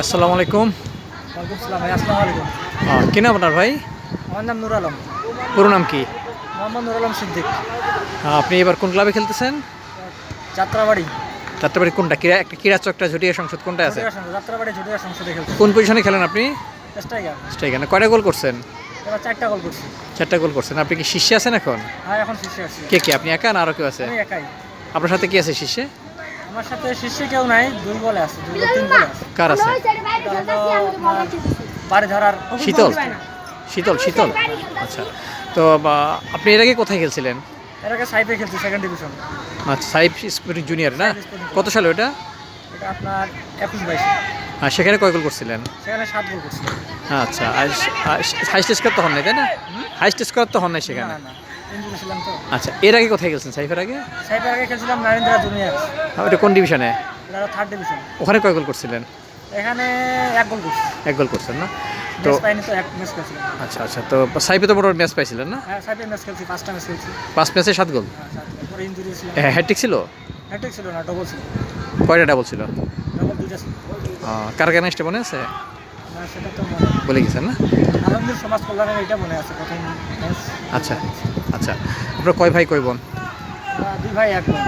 আসসালামু আলাইকুম। ওয়ালাইকুম সালাম ভাই আসসালামু কি নাম আপনার ভাই? আমার নাম নুর আলম। পুরো নাম কি? মোহাম্মদ নুর আলম সিদ্দিক। আপনি এবার কোন ক্লাবে খেলতেছেন? যাত্রাবাড়ি। যাত্রাবাড়ি কোনটা? ক্রীড়া একটা ক্রীড়া চক্রা ঝুটিয়া সংসদ কোনটা আছে? যাত্রাবাড়ি ঝুটিয়া সংসদে খেলছি কোন পজিশনে খেলেন আপনি? স্ট্রাইকার। স্ট্রাইকার। কয়টা গোল করছেন? এবার চারটা গোল করছি। চারটা গোল করছেন। আপনি কি শীর্ষে আছেন এখন? হ্যাঁ এখন শীর্ষে আছি। কে কে? আপনি একা না আরও কেউ আছে? আমি একাই। আপনার সাথে কি আছে শীর্ষে আমার সাথে শীর্ষে কেউ নাই দুই গোলে আছে দুই গোল তিন আছে। কার আছে? বাড়ি ধরার শীতল? শীতল শীতল? আচ্ছা। তো বা, আপনি এর আগে কোথায় খেলছিলেন? এর আগে সাইপে খেলছি সেকেন্ড ডিভিশন আচ্ছা সাইব স্পিরিট জুনিয়র না? কত সালে ওটা? এটা আপনার একুশ বাইশে আর সেখানে কয় গোল করছিলেন? সেখানে সাত গোল করছি। আচ্ছা আর হাইস্ট স্কোর তো হন নাই তাই না? হাইস্ট স্কোর তো হন নাই সেখানে? না না ইঞ্জুরি ছিলাম তো। আচ্ছা এর আগে কোথায় গেছেন সাইফের আগে? সাইপের আগে খেলছিলাম নারেন্দ্রা জুনিয়র। আর ওটা কোন ডিভিশনে এটা থার্ড ডিভিশন ওখানে কয় গোল করছিলেন? এখানে এক গোল করছি। এক গোল করছেন না? তো আচ্ছা আচ্ছা তো সাইফে তো মোটামুটি ম্যাচ পাইছিলেন না? হ্যাঁ সাইপে ম্যাচ খেলছি পাঁচটা ম্যাচ খেলছি। পাঁচ ম্যাচে সাত গোল? হ্যাঁ। পরে ছিল। হ্যাঁ হ্যাট্রিক ছিল? হ্যাট্রিক ছিল না ডবল ছিল। কয়টা ডাবল ছিল? ডবল দুইটা ছিল। কার কার নেক্সটে মনে আছে? সেটা তো বলে গেছেন না? আলমগীর সমাজ কল্যাণের এটা মনে আছে প্রথম আচ্ছা। আচ্ছা আপনার কয় ভাই কয় বোন? দুই ভাই এক বোন।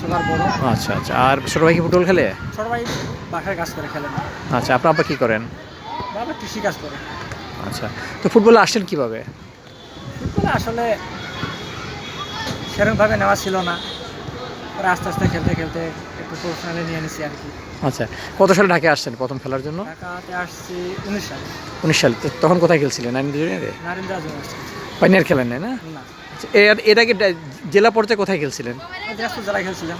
সবার বড়। আচ্ছা আচ্ছা আর ছোটো ভাই কি ফুটবল খেলে? ছোট ভাই বাসায় কাজ করে খেলেন আচ্ছা আপনার আব্বা কী করেন? বাবা কৃষি কাজ করে। আচ্ছা তো ফুটবলে আসছেন কীভাবে? ফুটবলে আসলে সেরকমভাবে নেওয়া ছিল না। আস্তে আস্তে খেলতে খেলতে একটু প্রফেশনালি নিয়ে নিছি আর কি। আচ্ছা কত সালে ঢাকায় আসছেন প্রথম খেলার জন্য? ঢাকাতে আসছি উনিশ সালে। উনিশ সালে তখন কোথায় খেলছিলেন? নাইন জুনিয়রে। পাইনিয়ার খেলেন না? না। আচ্ছা, এর এর আগে জেলা পর্যায়ে কোথায় খেলছিলেন? জেলায় খেলছিলাম।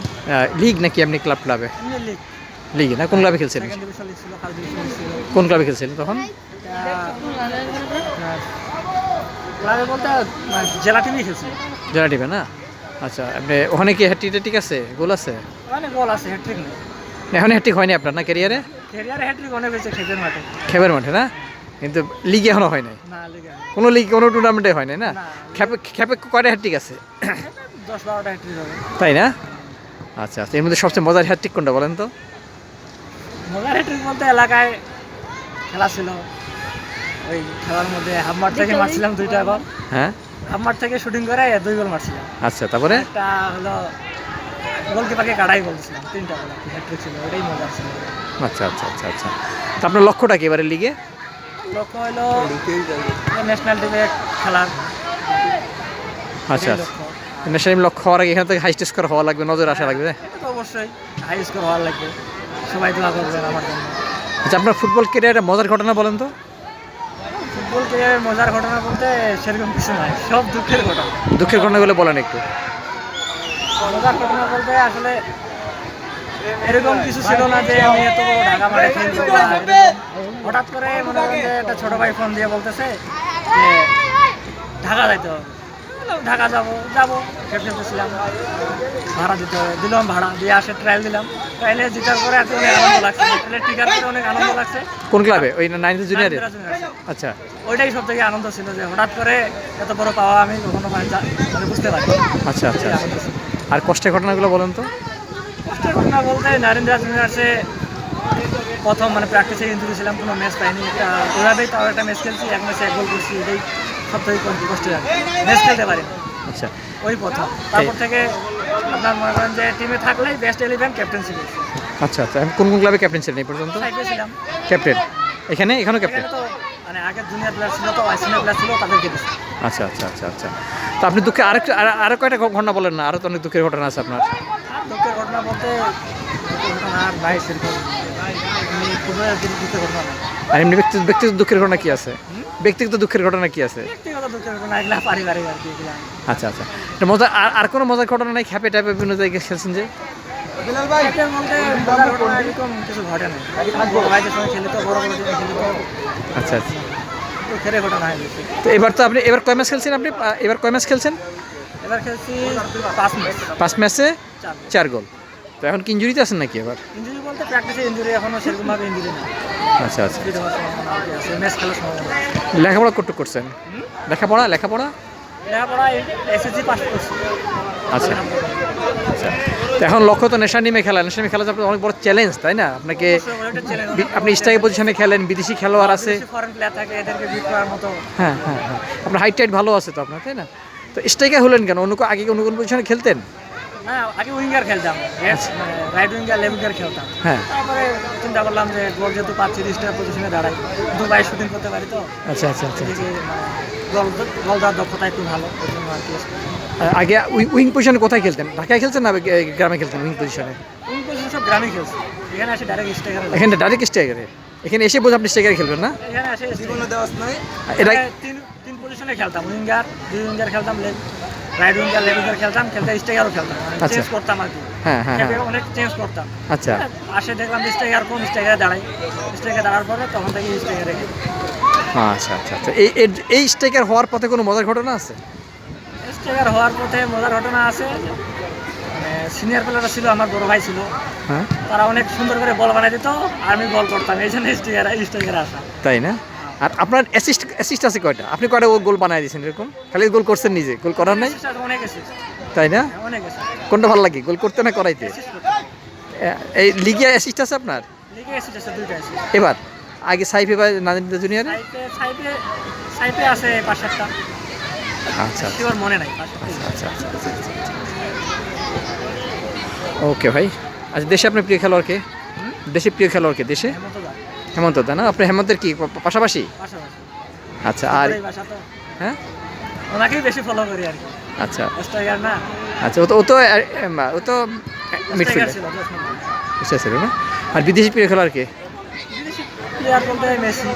লিগ নাকি আপনি ক্লাব ক্লাবে? লিগ। লিগে না? কোন ক্লাবে খেলছিলেন? কোন ক্লাবে খেলছিলেন তখন? ক্লাবে বলতে মানে জেলা টিমই খেলছিল। জেলা টিমে না? আচ্ছা আপনি ওখানে কি হ্যাট্রিক ট্যাট্রিক আছে? গোল আছে? অনেক গোল আছে হ্যাট্রিক নেই। না, এখন হ্যাট্রিক হয়নি আপনার না ক্যারিয়ারে ক্যারিয়ারে হ্যাট্রিক অনেক হয়েছে খেতের মাঠে। খেবের মাঠে না? কিন্তু লিগে এখনও হয় নাই। না লিগে কোনো লিগ কোনো টুর্নামেন্টে হয় নাই না? না। খেপে খেপে কয়টা হ্যাট্রিক আছে? দশ বারোটা হ্যাট্রিক তাই না? আচ্ছা আচ্ছা এর মধ্যে সবচেয়ে মজার হ্যাট্রিক কোনটা বলেন তো? মজার হ্যাট্রিক বলতে এলাকায় খেলা ছিল। ওই খেলার মধ্যে হাফ মাঠ থেকে মারছিলাম দুইটা গোল হ্যাঁ? হাফ মাঠ থেকে শুটিং করে দুই গোল মারছিলাম। আচ্ছা তারপরে? একটা হলো গোলকিপারকে কাড়াই বলছিলাম তিনটা গোল হ্যাট্রিক ছিল ওটাই মজার ছিল। আচ্ছা আচ্ছা আচ্ছা আচ্ছা। তো আপনার লক্ষ্যটা কি এবারে লিগে লক্ষ্য হলো ন্যাশনাল টিমে খেলার আচ্ছা। এটাই আচ্ছা লক্ষ্য। ন্যাশনাল লক্ষ্য হওয়ার আগে এখান থেকে হাইস্ট স্কোর হওয়া লাগবে নজর আসা লাগবে? অবশ্যই হাই স্কোর হওয়ার লাগবে। সবাই দোয়া করবেন আমার জন্য। আচ্ছা আপনার ফুটবল ক্যারিয়ারে মজার ঘটনা বলেন তো। ফুটবল ক্যারিয়ারের মজার ঘটনা বলতে সেরকম কিছু নাই সব দুঃখের ঘটনা। দুঃখের ঘটনাগুলো বলেন একটু। মজার ঘটনা বলতে আসলে এরকম কিছু ছিল না যে আমি এত বড় ঢাকা খেলব বা হঠাৎ করে মনে করেন যে একটা ছোট ভাই ফোন দিয়ে বলতেছে যে ঢাকা যাইতে হবে। ঢাকা যাব যাব। খেল খেলতেছিলাম। ভাড়া দিতে হবে। দিলাম ভাড়া দিয়ে আসে ট্রায়াল দিলাম। ট্রায়ালে জিতার পরে এত অনেক আনন্দ লাগছে। ট্রায়ালের টিকার পরে অনেক আনন্দ লাগছে। কোন ক্লাবে? ওই নাইনথ জুনিয়রে আচ্ছা। ওইটাই সব থেকে আনন্দ ছিল যে হঠাৎ করে এত বড় পাওয়া আমি কখনো মানে মানে বুঝতে পারি আচ্ছা আচ্ছা আচ্ছা। আর কষ্টের ঘটনাগুলো বলেন তো। কষ্টের ঘটনা বলতে নারেন্দ্র জুনিয়ার্সে প্রথম মানে প্র্যাকটিসে ইঞ্জুরি ছিলাম কোনো ম্যাচ পাইনি। একটা ওইভাবেই তাও একটা ম্যাচ খেলছি এক ম্যাচে এক গোল করছি এটাই সব থেকে কষ্ট- কষ্টের ম্যাচ খেলতে পারি আচ্ছা। ওই প্রথম। তারপর থেকে আপনার মনে করেন যে টিমে থাকলেই বেস্ট ইলেভেন ক্যাপ্টেন্সি আচ্ছা আচ্ছা। আমি কোন কোন ক্লাবে ক্যাপ্টেন ছিলেন এই পর্যন্ত? ছিলাম। ক্যাপ্টেন এখানে? এখানেও ক্যাপ্টেন মানে আগে জুনিয়র প্লেয়ার ছিল তো সিনিয়র প্লেয়ার ছিল তাদেরকে আচ্ছা আচ্ছা আচ্ছা আচ্ছা। তো আপনি দুঃখে আরেকটু আর- আরও কয়টা ঘটনা বলেন না? আরও তো অনেক দুঃখের ঘটনা আছে আপনার। দুঃখের ঘটনা বলতে দুঃখের ঘটনা আর নাই সেরকম। দুঃখের ঘটনা নাই। আর এমনি ব্যক্তি ব্যক্তিগত দুঃখের ঘটনা কি আছে? ব্যক্তিগত দুঃখের ঘটনা কি আছে? আচ্ছা আচ্ছা। এটা মজা আর আর কোনো মজার ঘটনা নাই? খ্যাপে টাইপে বিভিন্ন জায়গায় খেলছেন যে? এটার মধ্যে এরকম কিছু ঘটে না বড় ভাইদের সঙ্গে খেলি তো বড় বড় টিমে আচ্ছা আচ্ছা। ঘটনা হয় তো এবার তো আপনি এবার কয় ম্যাচ খেলছেন আপনি? এবার কয় ম্যাচ খেলছেন? এবার খেলছি পাঁচ ম্যাচ। পাঁচ ম্যাচে চার গোল। তো এখন কি ইঞ্জুরিতে আছেন নাকি এবার ইঞ্জুরি বলতে প্র্যাকটিসে ইঞ্জুরি এখনও সেরকমভাবে ইঞ্জুরি নেই। আচ্ছা আচ্ছা। ম্যাচ খেলার সম্ভাবনা লেখাপড়া কতটুকু করছেন? লেখাপড়া লেখাপড়া? লেখাপড়া এসএসসি পাস করছি। আচ্ছা। আচ্ছা। এখন লক্ষ্য তো নেশা নিমে খেলা। নেশা নিমে খেলা আপনার অনেক বড় চ্যালেঞ্জ তাই না? আপনাকে আপনি স্ট্রাইক পজিশনে খেলেন বিদেশি খেলোয়াড় আছে। হ্যাঁ হ্যাঁ হ্যাঁ। আপনার হাইট টাইট ভালো আছে তো আপনার তাই না? তো স্ট্রাইকার হলেন কেন? অন্য আগে অন্য কোন পজিশনে খেলতেন? না আগে উইঙ্গার খেলতাম। রাইট উইঙ্গার লেফট উইঙ্গার খেলতাম। হ্যাঁ। তারপরে চিন্তা করলাম যে গোল যেহেতু পাচ্ছি রিস্টার পজিশনে দাঁড়াই। দুবাই শুটিং করতে পারি তো। আচ্ছা আচ্ছা আচ্ছা এদিকে গোল গোল দেওয়ার দক্ষতা একটু ভালো ওই জন্য আর কি। আগে উই- উইং পজিশনে কোথায় খেলতেন? ঢাকায় খেলতেন না গ্রামে খেলতেন উইং পজিশনে উইং পজিশন সব গ্রামে খেলছে। এখানে আসে ডাইরেক্ট স্ট্রাইকার এখানে ডাইরেক্ট স্ট্রাইকারে এখানে এসে বোঝা আপনি স্ট্রাইকারে খেলবেন না? এখানে আসে জীবনে দেওয়া নাই। এটা তিন পজিশনে খেলতাম উইঙ্গার দুই উইঙ্গার খেলতাম রাইট উইঙ্গার লেফট উইঙ্গার খেলতাম খেলতে স্ট্রাইকারও খেলতাম আচ্ছা। চেঞ্জ করতাম আর কি। হ্যাঁ হ্যাঁ হ্যাঁ। অনেক চেঞ্জ করতাম। আচ্ছা। আসে দেখলাম স্ট্রাইকার কোন স্ট্রাইকারে দাঁড়াই স্ট্রাইকারে দাঁড়ার পরে তখন থেকে স্ট্রাইকারে আচ্ছা আচ্ছা আচ্ছা। এই এই স্ট্রাইকার হওয়ার পথে কোনো মজার ঘটনা আছে? স্ট্রাইকার হওয়ার পথে মজার ঘটনা আছে। মানে সিনিয়র প্লেয়াররা ছিল আমার বড় ভাই ছিল। তারা অনেক সুন্দর করে বল বানাই দিত আর আমি বল করতাম এই জন্য স্ট্রাইকার স্ট্রাইকার আসা। তাই না? আর আপনার অ্যাসিস্ট অ্যাসিস্ট আছে কয়টা? আপনি কয়টা ও গোল বানাই দিয়েছেন এরকম? খালি গোল করছেন নিজে গোল করার নাই? তাই না? কোনটা ভালো লাগে গোল করতে না করাইতে? এই লিগে অ্যাসিস্ট আছে আপনার। এবার আগে সাইফে বা নাজিম জুনিয়রে আছে আচ্ছা Sure মনে নাই সাতটা। আচ্ছা আচ্ছা আচ্ছা ওকে ভাই। আচ্ছা দেশে আপনার প্রিয় খেলোয়াড় কে? দেশে প্রিয় খেলোয়াড় কে? দেশে? হেমন্ত দা, না? আপনি হেমন্তের কি পাশাপাশি। আচ্ছা আর। হ্যাঁ? ওনাকেই বেশি ফলো করি আর কি। আচ্ছা। স্ট্রাইকার না। আচ্ছা ও তো ও তো ও তো মিডফিল্ডার বুঝতে ছিল না? আর বিদেশি প্রিয় খেলোয়াড় কে? বিদেশি প্লেয়ার বলতে মেসি।